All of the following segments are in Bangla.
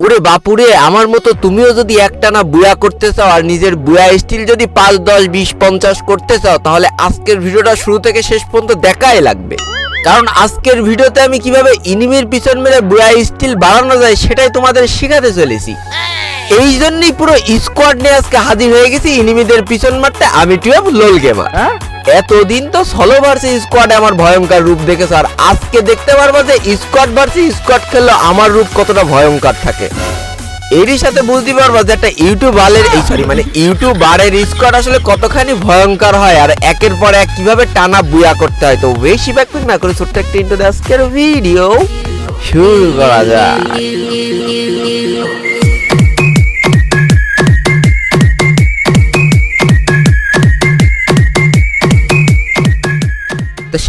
ওরে বাপুরে, আমার মতো তুমিও যদি একটানা বুয়া করতে চাও আর নিজের বুয়া স্টিল যদি পাঁচ, দশ, বিশ, পঞ্চাশ করতে চাও, তাহলে আজকের ভিডিওটা শুরু থেকে শেষ পর্যন্ত দেখাই লাগবে। কারণ আজকের ভিডিওতে আমি কীভাবে ইনিমির পিছন মেরে বুয়া স্টিল বাড়ানো যায় সেটাই তোমাদের শেখাতে চলেছি। এই জন্যই পুরো স্কোয়াড নিয়ে আজকে হাজির হয়ে গেছি ইনিমিদের পিছন মারতে। আমি টুয়েব লোল গেমার এতদিন তো সলো ভার্সেস স্কোয়াড আমার ভয়ঙ্কর রূপ দেখেছ আর আজকে দেখতে পারব যে স্কোয়াড ভার্সেস স্কোয়াড খেললে আমার রূপ কতটা ভয়ঙ্কর থাকে। এরই সাথে বুঝতে পারব যে একটা ইউটিউবারের, এই সরি মানে ইউটিউবারের স্কোয়াড আসলে কতখানি ভয়ঙ্কর হয় আর একের পর এক কীভাবে টানা বুয়া করতে হয়। তো বেশি ব্যাকপিক না করে ছোট্ট একটা ইন্টু আজকের ভিডিও শুরু করা যাক।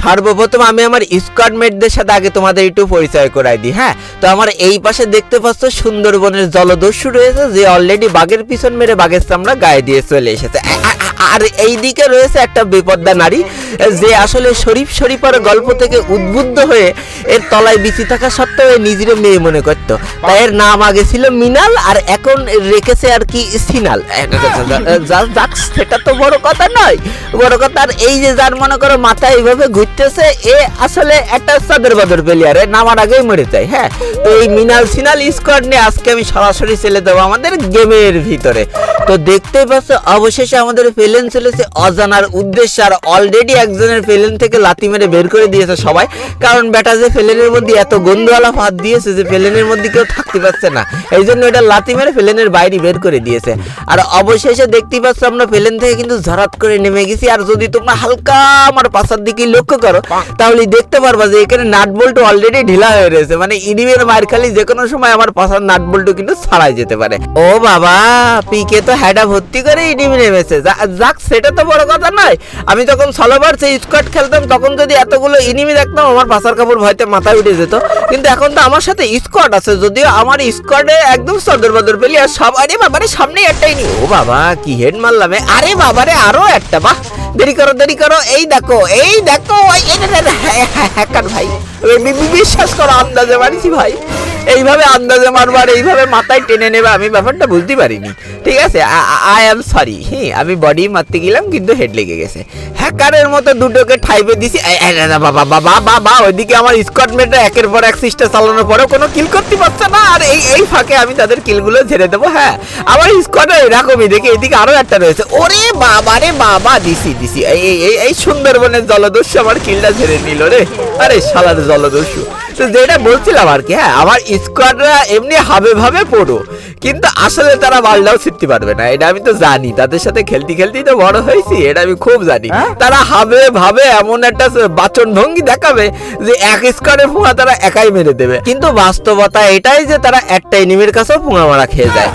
সর্বপ্রথম আমি আমার স্কোয়াড মেটদের সাথে আগে তোমাদের একটু পরিচয় করাই দিই হ্যাঁ? তো আমার এই পাশে দেখতে পাচ্ছ সুন্দরবনের জলদস্যু রয়েছে, যে অলরেডি বাঘের পিছন মেরে বাঘের চামড়া গায়ে দিয়ে চলে এসেছে। আর এই দিকে রয়েছে একটা বিপদ্দা নারী, যে আসলে শরীফ শরীফার গল্প থেকে উদ্বুদ্ধ হয়ে এর তলায় বিচি থাকা সত্ত্বেও নিজের মেয়ে মনে করত। তাই এর নাম আগে ছিল মিনাল, আর এখন রেখেছে আর কি সিনাল। সেটা তো বড় কথা নয়। বড় কথা, আর এই যে যার মনে করো মাথা এইভাবে ঘুরতেছে এ আসলে একটা সাদের বাদর প্লেয়ার নামার আগেই মরে যায় হ্যাঁ? তো এই মিনাল সিনাল স্কোয়াড নিয়ে আজকে আমি সরাসরি ছেলে দেবো আমাদের গেমের ভিতরে। তো দেখতেই পাচ্ছ, অবশেষে আমাদের প্লেন চলেছে অজানার উদ্দেশ্যে, আর অলরেডি একজনের প্লেন থেকে লাতি মেরে বের করে দিয়েছে সবাই। কারণ বেটা যে প্লেনের মধ্যে এত গন্ধওয়ালা ফাঁদ দিয়েছে যে প্লেনের মধ্যে কেউ থাকতে পারছে না। এই জন্য এটা লাতি মেরে প্লেনের বাইরে বের করে দিয়েছে। আর অবশেষে দেখতেই পাচ্ছ, আমরা প্লেন থেকে কিন্তু ঝরাত করে নেমে গেছি। আর যদি তোমরা হালকা আমার পাশার দিকে লক্ষ্য করো তাহলে দেখতে পারবা যে এখানে নাট বল্টু অলরেডি ঢিলা হয়ে রয়েছে। মানে ইনিমের মার খালি যে কোনো সময় আমার পাশার নাট বল্টু কিন্তু ছাড়াই যেতে পারে। ও বাবা পিকে তো হ্যাডা ভর্তি করে ইনিমি নেমেছে। যাক সেটা তো বড় কথা নয়। আমি যখন সলোবার সেই স্কোয়াড খেলতাম তখন যদি এতগুলো ইনিমি দেখতাম আমার পাশার কাপড় ভয়তে মাথায় উঠে যেত। কিন্তু এখন তো আমার সাথে স্কোয়াড আছে যদিও আমার স্কোয়াডে একদম সদর বদর পেলি আর সব আরে বাবারে সামনে একটাই নি ও বাবা কি হেড মারলাম। আরে বাবারে আরও একটা বাহ! দেরি করো দেরি করো এই দেখো এই দেখো হ্যাঁ, হ্যাঁ, হ্যাকার ভাই বিশ্বাস করো আন্দাজে মারিছি ভাই এইভাবে আন্দাজে মারবার, এইভাবে মাথায় টেনে নেবে, আমি ব্যাপারটা বুঝতে পারিনি। ঠিক আছে আই এম সরি হ্যাঁ আমি বডি মারতে গেলাম, কিন্তু হেড লেগে গেছে। হ্যাকারের মতো দুটোকে ঠাইপে দিছি বাবা বাবা বাবা ওইদিকে আমার স্কট মেটরা একের পর এক সিস্টেম চালানোর পরেও কোনো কিল করতে পারছে না, আর এই এই ফাঁকে আমি তাদের কিলগুলো ঝেড়ে দেবো হ্যাঁ। আমার স্কোয়াডে এরকমই, দেখি এদিকে আরও একটা রয়েছে। ওরে বাবা রে বাবা, দিছি দিছি, এই এই সুন্দরবনের জলদস্যু আমার কিলটা ঝেড়ে নিল রে। আরে শালার জলদস্যু। তো যেটা বলছিলাম আর কি হ্যাঁ আমার স্কোয়াডরা এমনি হাবে ভাবে পড়ো। কিন্তু আসলে তারা মালটাও ছিটতে পারবে না এটা আমি তো জানি। তাদের সাথে খেলতে খেলতেই তো বড় হয়েছি এটা আমি খুব জানি। তারা হাবে ভাবে এমন একটা বাচন ভঙ্গি দেখাবে যে এক স্কোয়াডের ফুঙা তারা একাই মেরে দেবে। কিন্তু বাস্তবতা এটাই যে তারা একটা এনিমির কাছেও ফুঙা মারা খেয়ে যায়।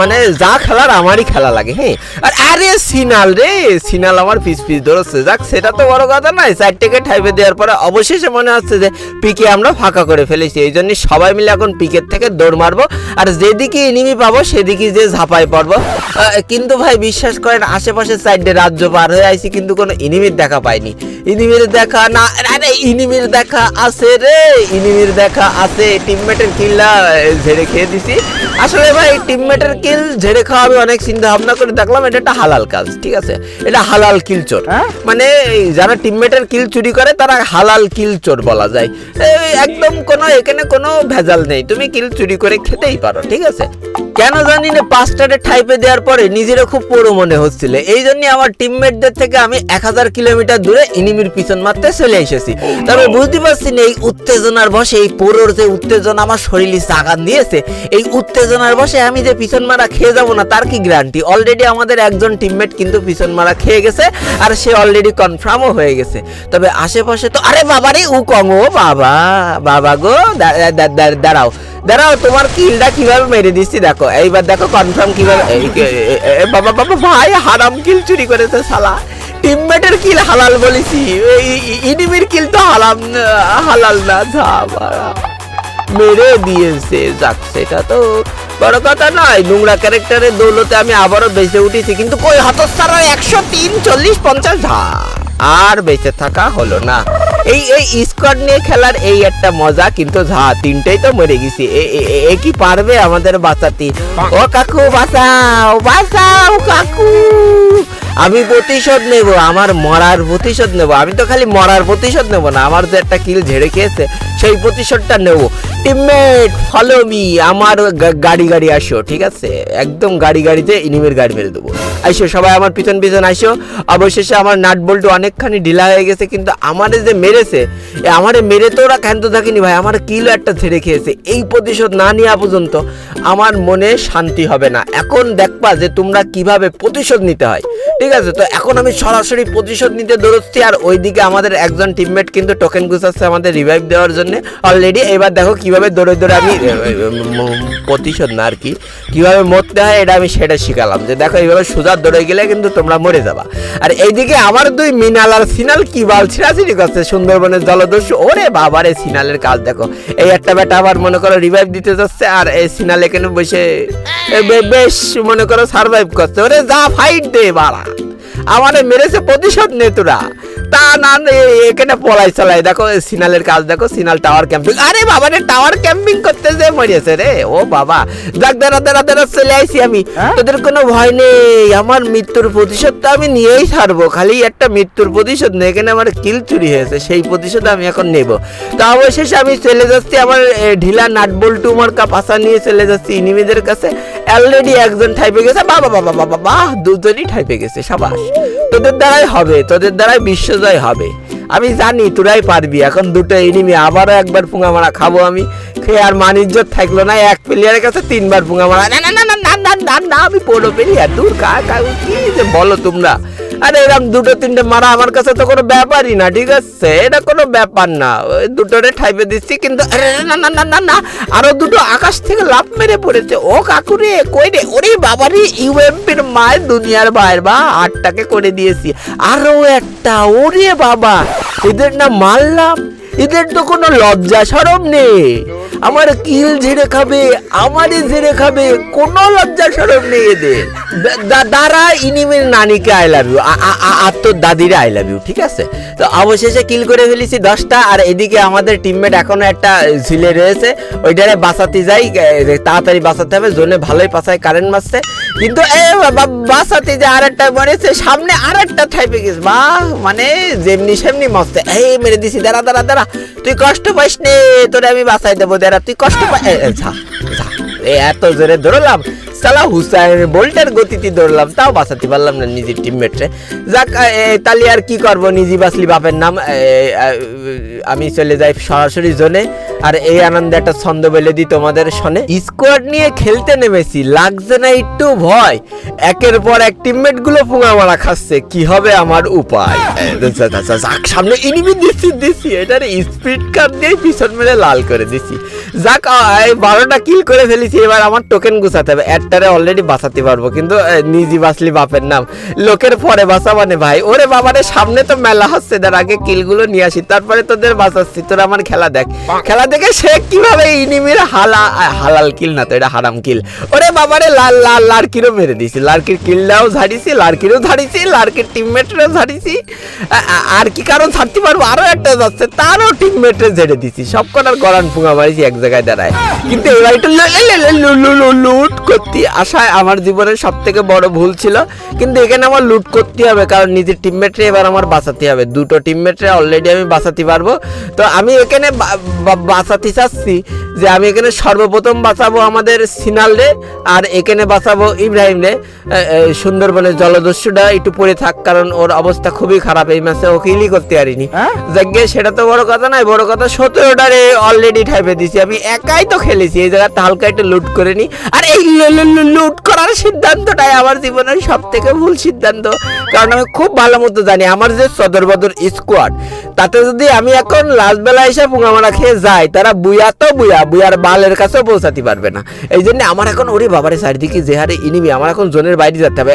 মানে যা খেলার আমারই খেলা লাগে হ্যাঁ? আর আরে সিনাল রে সিনাল আমার পিস পিস ধরছে। যাক সেটা তো বড় কথা নয়। চারটেকে ঠাইপে দেওয়ার পরে অবশেষে মনে হচ্ছে যে পিকে আমরা ফাঁকা করে ফেলেছি। এই জন্য সবাই মিলে এখন পিকের থেকে দৌড় মারবো। আর যেদিকে এনিমি পাবো সেদিকে যে ঝাঁপাই পড়ব। কিন্তু ভাই বিশ্বাস করেন আশেপাশে সাইডে রাজ্য পার হয়ে আইছি কিন্তু কোনো ইনিমির দেখা পাইনি। ইনিমির দেখা না আরে ইনিমির দেখা আছে রে ইনিমির দেখা আছে। টিমমেটের কিল্লা ঝেড়ে খেয়ে দিছি। আসলে ভাই টিমমেটের কিল ঝেড়ে খাওয়া আমি অনেক চিন্তা ভাবনা করে দেখলাম এটা একটা হালাল কাজ ঠিক আছে? এটা হালাল কিল চোর। মানে যারা টিমমেটের কিল চুরি করে তারা হালাল কিল চোর বলা যায়। একদম কোনো এখানে কোনো ভেজাল নেই। তুমি কিল চুরি করে খেতেই পারো ঠিক আছে? কেন জানি না পাঁচটারে ঠাইপে দেওয়ার পরে নিজেরও খুব পুরো মনে হচ্ছিল। এই জন্য আমার টিমমেটদের থেকে আমি এক হাজার কিলোমিটার দূরে ইনিমির পিছন মারতে চলে এসেছি। তবে বুঝতে পারছি না এই উত্তেজনার বসে, এই পুরোর যে উত্তেজনা আমার শরীরে চাগান দিয়েছে, এই উত্তেজনার বসে আমি যে পিছন মারা খেয়ে যাব না, তার কি গ্যারান্টি অলরেডি আমাদের একজন টিমমেট কিন্তু পিছন মারা খেয়ে গেছে, আর সে অলরেডি কনফার্মও হয়ে গেছে। তবে আশেপাশে তো আরে বাবা রে উ কং ও বাবা বাবা গো দাঁড়াও। দাঁড়াও, তোমার কিলটা কীভাবে মেরে দিচ্ছি দেখো। এইবার দেখো কনফার্ম কীভাবে বাবা বাবা, ভাই, হারাম কিল চুরি করেছে শালা। টিমমেটের কিল হালাল বলেছি। ইনিমির কিল তো হালাম হালাল না মেরে দিয়েছে, যাক, সেটা তো বড় কথা নয়। নোংরা ক্যারেক্টারের দৌলতে আমি আবারও বেঁচে উঠেছি, কিন্তু কই হতস্তারা একশো তিন, চল্লিশ, পঞ্চাশ আর বেঁচে থাকা হলো না। এই এই স্কোয়াড নিয়ে খেলার এই একটা মজা, কিন্তু যা, তিনটেই তো মরে গেছি। এ- কি পারবে আমাদের বাঁচাতে ও কাকু, বাঁচাও বাঁচাও কাকু! আমি প্রতিশোধ নেব, আমার মরার প্রতিশোধ নেব। আমি তো খালি মরার প্রতিশোধ নেব না, আমার যে একটা কিল ঝেড়ে খেয়েছে, সেই প্রতিশোধটা নেব। টিমমেট ফলো মি আমার গাড়ি গাড়ি আসো, ঠিক আছে? একদম গাড়ি, গাড়িতে ইনিমের গাড়ি মেরে দেবো। আইসো, সবাই আমার পিছন পিছন আইসো। অবশেষে আমার নাট বল্টু অনেকখানি ঢিলা হয়ে গেছে, কিন্তু আমারে যে মেরেছে আমারে মেরে তো ওরা ক্ষান্ত থাকেনি ভাই, আমার কিলো একটা ছেড়ে খেয়েছে। এই প্রতিশোধ না নেওয়া পর্যন্ত আমার মনে শান্তি হবে না। এখন দেখবা যে তোমরা কীভাবে প্রতিশোধ নিতে হয়। ঠিক আছে, তো এখন আমি সরাসরি প্রতিশোধ নিতে দৌড়চ্ছি আর ওইদিকে আমাদের একজন টিমমেট কিন্তু টোকেন গুছাচ্ছে আমাদের রিভাইভ দেওয়ার জন্য। অলরেডি এবার দেখো কীভাবে দৌড়ে দৌড়ে আমি প্রতিশোধ না আর কি, কীভাবে মরতে হয় এটা আমি সেটা শিখালাম। যে দেখো এইভাবে সোজা দৌড়ে গেলে কিন্তু তোমরা মরে যাবা। আর এইদিকে আমার দুই মিনাল আর সিনাল কি বাল ছিড়াছিড়ি করছে সুন্দরবনের জলদস্যু। ওরে বাবারে সিনালের কাজ দেখো। এই একটা বেটা আবার মনে করো রিভাইভ দিতে যাচ্ছে আর এই সিনাল এখানে বসে বেশ মনে করো সার্ভাইভ করছে। ওরে যা ফাইট দে বাড়া। আমারে মেরেছে প্রতিশোধ নে তোরা। তা না এখানে পলাই চলাই। দেখো সিনালের কাজ দেখো সিনাল টাওয়ার ক্যাম্পিং আরে বাবা রে টাওয়ার ক্যাম্পিং করতে যে মরিয়েছে রে। ও বাবা। যাক দাঁড়া দাঁড়া দাঁড়া চলে আইছি আমি। তোদের কোনো ভয় নেই। আমার মৃত্যুর প্রতিশোধ তো আমি নিয়েই ছাড়বো। খালি একটা মৃত্যুর প্রতিশোধ নেই এখানে আমার কিল চুরি হয়েছে। সেই প্রতিশোধ আমি এখন নেব। তো অবশেষে আমি চলে যাচ্ছি আমার ঢিলা নাট বল্টু আমার কাপাসা নিয়ে চলে যাচ্ছি। ইনিমিদের কাছে। অলরেডি একজন ঠাইপে গেছে, বা বা বা বা বা দুজনই ঠাইপে গেছে, সাবাস। তোদের দ্বারাই হবে, তোদের দ্বারাই বিশ্বজয় হবে। আমি জানি তোরাই পারবি, এখন দুটো এনিমি আবারও একবার পুঙা মারা খাব আমি। খেয়ে আর মানিজ্জত থাকল না, এক প্লেয়ারের কাছে তিনবার পুঙা মারা না না না না না না না, আমি পনেরো প্লেয়ার দূর কা কা কি যে বলো তোমরা? আরে এরকম দুটো তিনটে মারা আমার কাছে তো কোনো ব্যাপারই না, ঠিক আছে? এটা কোনো ব্যাপার না। ওই দুটোরে ঠাইপে দিচ্ছি, কিন্তু না না না না না আরও দুটো আকাশ থেকে লাভ মেরে পড়েছে। ও কাকুরে কই রে? ওরে বাবারে ইউএমপির মায়ের দুনিয়ার বাইর বা, আটটাকে করে দিয়েছি। আরও একটা, ওরে বাবা। এদের না মারলাম। এদের তো কোনো লজ্জা সরম নেই। আমার কিল ঝেড়ে খাবে আমারই ঝেড়ে খাবে, কোনো লজ্জা সরম নেই এদের। দা- দা- দাঁড়া ইনিমের নানিকে আই লাভ ইউ আর তোর দাদিরে আই লাভ ইউ ঠিক আছে? তো অবশেষে কিল করে ফেলেছি দশটা, আর এদিকে আমাদের টিমমেট এখনও একটা ঝিলে রয়েছে, ওইটারে বাঁচাতে যাই তাড়াতাড়ি বাঁচাতে হবে, জোনে ভালোই পাশায় কারেন্ট মারছে। কিন্তু এ বা- বাঁচাতে যে আর একটা মরেছে সামনে আর একটা থাইপে গেছে। বা মানে যেমনি সেমনি মস্তে। এই মেরে দিছি, দাঁড়া দাঁড়া দাঁড়া। তুই কষ্ট পাইস নে, তোরে আমি বাঁচাই দেবো, দাঁড়া, তুই কষ্ট পাই এ এত জোরে ধরলাম সালা হুসাইন বোল্টের গতিতে দৌড়লাম, তাও বাঁচাতে পারলাম না নিজের টিমমেটরে যাক তাহলে আর কি করব বাপের নাম আমি চলে যাই সরাসরি জোনে। আর এই আনন্দে একটা ছন্দ বলে দিই তোমাদের শোনে স্কোয়াড নিয়ে খেলতে নেমেছি, লাগছে না একটু ভয়। একের পর এক টিমমেটগুলো পুঙা মারা খাচ্ছে, কি হবে আমার উপায়? সামনে ইনিমি এটার স্পিড দিয়ে পিছন মেরে লাল করে দিচ্ছি যাক বারোটা কিল করে ফেলেছি, এবার আমার টোকেন গুছাতে হবে। একটারে অলরেডি বাঁচাতে পারব, কিন্তু নিজে বাঁচলি বাপের নাম। লোকের পরে বাঁচা মানে ভাই, ওরে বাবারে, সামনে তো মেলা হচ্ছে তার আগে কিলগুলো নিয়ে আসি, তারপরে তোদের বাঁচাচ্ছি, তোরা আমার খেলা দেখ। খেলা দেখে সে কীভাবে ইনিমির হালা হালাল কিল না তো, এটা হারাম কিল। ওরে বাবারে, লাল লাল লার্কিরও মেরে দিছি লার্কির কিলটাও ঝাড়িছি, লার্কিরও ঝাড়িছি, লার্কির টিমমেটরাও ঝাড়িছি। আর কি কারণ ছাড়তে পারব? আরও একটা যাচ্ছে, তারও টিমমেটরে ঝেড়ে দিছি সব কটার গড়ান ফুঙা মারিছি এক জায়গায় দাঁড়ায়। কিন্তু এবার একটু লুট করতে আসায় আমার জীবনের সব থেকে বড় ভুল ছিল। কিন্তু এখানে আমার লুট করতে হবে কারণ নিজের টিমমেটরে এবার আমার বাঁচাতে হবে। দুটো টিমমেটরে অলরেডি আমি বাঁচাতে পারব। তো আমি এখানে বাঁচাতে চাচ্ছি যে আমি এখানে সর্বপ্রথম বাঁচাবো আমাদের সিনাল রে আর এখানে বাঁচাবো ইব্রাহিম রে সুন্দরবনের জলদস্যুটা একটু পড়ে থাক কারণ ওর অবস্থা খুবই খারাপ। এই ম্যাচে ও কিলি করতে পারিনি। যাকে সেটা তো বড় কথা নয় বড় কথা সতেরোটারে অলরেডি ঠাইপে দিছি। আমি একাই তো খেলেছি এই জায়গাটা হালকা একটু লুট করে নি। আর এই লুট করার সিদ্ধান্তটাই আমার জীবনের সব থেকে ভুল সিদ্ধান্ত। কারণ আমি খুব ভালো মতো জানি আমার যে সদর বদর স্কোয়াড তাতে যদি আমি এখন লাস্ট বেলা এসে পুঙ্গামারা খেয়ে যাই, তারা বুয়া তো বুয়া, বুয়ার বালের কাছেও পৌঁছাতে পারবে না। এই জন্য আমার এখন, ওরে বাবারে, চারিদিকে যে হারে ইনিমি আমার এখন জোনের বাইরে যেতে হবে।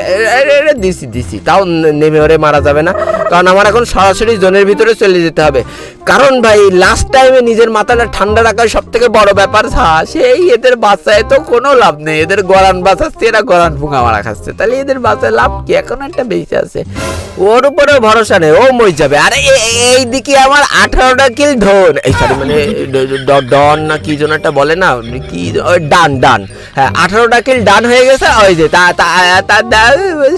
দিছি দিছি, তাও নেমে ওরে মারা যাবে না। কারণ আমার এখন সরাসরি জোনের ভিতরে চলে যেতে হবে। কারণ ভাই লাস্ট টাইমে নিজের মাথাটা ঠান্ডা রাখার সব থেকে বড় ব্যাপার সেই এদের বাচ্চায় তো কোনো লাভ নেই। এদের গরান বাঁচাচ্ছে, এরা গরান ফুঙা মারা খাচ্ছে। তাহলে এদের বাচ্চায় লাভ কি? এখন একটা বেঁচে আছে। ওর উপরে ভরসা নেই, ও মই যাবে। আরে এই দিকে আমার আঠারোটা কিল ধন এই সরি মানে ডন না কি যেন একটা বলে না? কি ডান ডান। হ্যাঁ আঠারোটা কিল ডান হয়ে গেছে, ওই যে, তা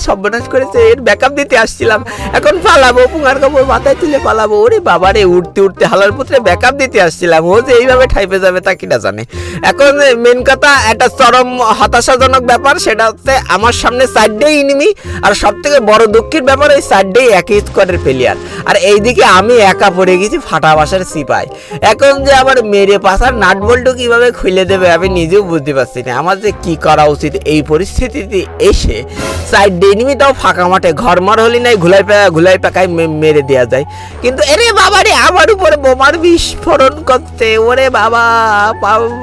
সর্বনাশ করেছে এর ব্যাকআপ দিতে আসছিলাম। এখন পালাবো পুঙ্গার কাপড় মাথায় তুলে পালাবো। ওরে বাবারে উঠতে উঠতে হালার পুত্রে ব্যাকআপ দিতে আসছিলাম। ও যে এইভাবে ঠাইপে যাবে তা কিনা জানে। এখন মেন কথা, একটা চরম হতাশাজনক ব্যাপার, সেটা হচ্ছে আমার সামনে সাইডেই ইনিমি আর সব থেকে বড় দুঃখের ব্যাপার, এই সাইডেই একই স্কোয়াডের প্লেয়ার আর এইদিকে আমি একা পড়ে গেছি, ফাটা বাসার সিপাই। এখন যে আমার মেরে পাশার নাট বল্টু কীভাবে খুলে দেবে আমি নিজেও বুঝতে পারছি না। আমার যে কি করা উচিত এই পরিস্থিতিতে এসে সাইড এনিমি তাও ফাঁকা মাঠে। ঘরমার হলি নাই, ঘুলাই ঘুলাই পাকায় মেরে দেওয়া যায়। কিন্তু এরে বাবা রে, আমার উপরে বোমার বিস্ফোরণ করতে ওরে বাবা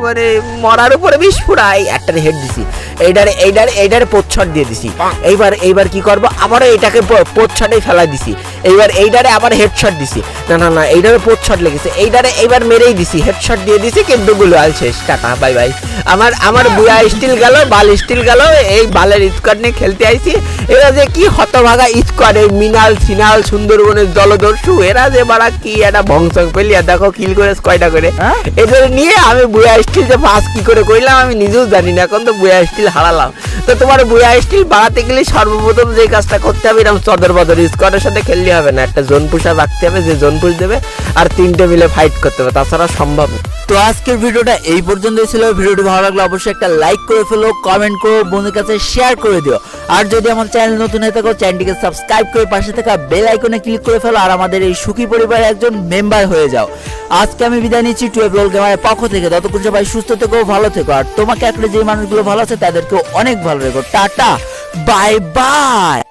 মানে মরার উপরে বিস্ফোরাই একটা হেড দিছি। এইটারে এইটারে এইটারে পোচ্ছট দিয়ে দিছি। এইবার এইবার কি করব? আবারও এটাকে পোচ্ছটে ফেলা দিছি। এইবার এইটারে আবার হেডশট দিছি। না না না এইটারে পোচ্ছট লেগেছে। এইটারে এইবার মেরেই দিছি। হেডশট দিয়ে দিছি কিন্তু গুলোয়াল শেষ। Tata bye bye. আমার আমার বুয়া স্টিল গেল বাল স্টিল গেল এই বালের স্কোয়াড নিয়ে খেলতে আইছি। এরা যে কি হতভাগা স্কোয়াড এই মিনাল সিনাল সুন্দরবনের জলদস্যু এরা যে বাড়া কি একটা ভংসং পেলিয়া দেখো কিল করে কয়টা করে। হ্যাঁ? এদের নিয়ে আমি বুয়া স্টিল যে পাস কি করে কইলাম আমি নিজেও জানি না এখন তো বুয়া স্টিল হারালাম। তো তোমার বুয়া স্টিল বাড়াতে গেলে সর্বপ্রথম যে কাজটা করতে হবে, এরকম চদর বদর স্কোয়াডের সাথে খেললে হবে না। একটা জোন পুষা রাখতে হবে, যে জোন পুষ দেবে আর তিনটে মিলে ফাইট করতে হবে, তাছাড়া সম্ভব তো আজকের ভিডিওটা এই পর্যন্তই ছিল। ভিডিওটি ভালো লাগলে অবশ্যই একটা লাইক করে ফেলো কমেন্ট করো, বন্ধুদের কাছে শেয়ার করে দিও। আর যদি আমার চ্যানেল নতুন হয়ে থাকো চ্যানেলটিকে সাবস্ক্রাইব করে পাশে থাকা বেল আইকনে ক্লিক করে ফেলো আর আমাদের এই সুখী পরিবারের একজন মেম্বার হয়ে যাও। আজকে আমি বিদায় নিচ্ছি টুয়েলভ রোল গেমারের পক্ষ থেকে। ততক্ষণ সবাই সুস্থ থেকো, ভালো থেকো। আর তোমাকে একটা যে মানুষগুলো ভালো আছে তাদেরকেও অনেক ভালো রেখো টাটা বাই বাই।